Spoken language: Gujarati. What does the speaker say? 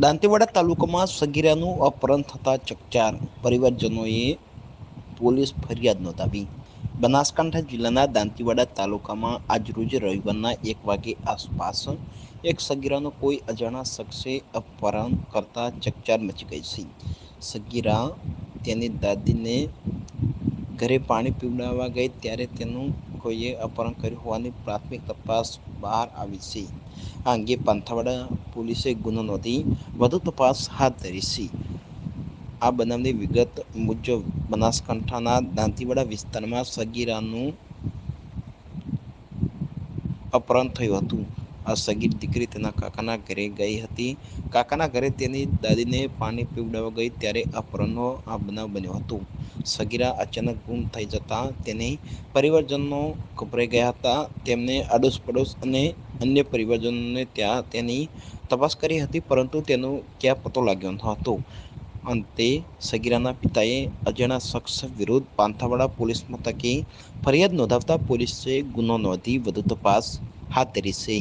દાંતેવાડા તાલુકામાં સગીરાનું અપહરણ થતા ચકચાર. પરિવારજનોએ પોલીસ ફરિયાદ નોંધાવી. બનાસકાંઠા જિલ્લાના દાંતીવાડા તાલુકામાં આજરોજ રવિવારના એક વાગે આસપાસ એક સગીરાનું કોઈ અજાણા શખ્સે અપહરણ કરતા ચકચાર મચી ગઈ છે. સગીરા તેની દાદીને ઘરે પાણી પીવડાવવા ગઈ ત્યારે તેનું કોઈએ અપહરણ કર્યું હોવાની પ્રાથમિક તપાસ બહાર આવી છે. આ અંગે પાંથાવાડા પોલીસે ગુનો નોંધી વધુ તપાસ હાથ ધરી છે. આ બનાવની વિગત મુજબ બનાસકાંઠાના દાંતીવાડા વિસ્તારમાં સગીરાનું અપહરણ થયું હતું. આ સગીર દીકરી તેના કાકાના ઘરે ગઈ હતી. કાકાના ઘરે તેની દાદીને પાણી પીવડાવવા ગઈ ત્યારે અપહરણનો આ બનાવ બન્યો હતો. સગીરા અચાનક ગુમ થઈ જતા તેની પરિવારજનો ગભરાઈ ગયા હતા. તેમને આડોશ પડોશ અને અન્ય પરિવારજનોને ત્યાં તેની તપાસ કરી હતી, પરંતુ તેનો ક્યાં પતો લાગ્યો ન હતો અંતે સગીરાના પિતાએ અજાણા શખ્સ વિરુદ્ધ પાંથાવાડા પોલીસ મથકે ફરિયાદ નોંધાવતા પોલીસે ગુનો નોંધી વધુ તપાસ હાથ ધરી છે.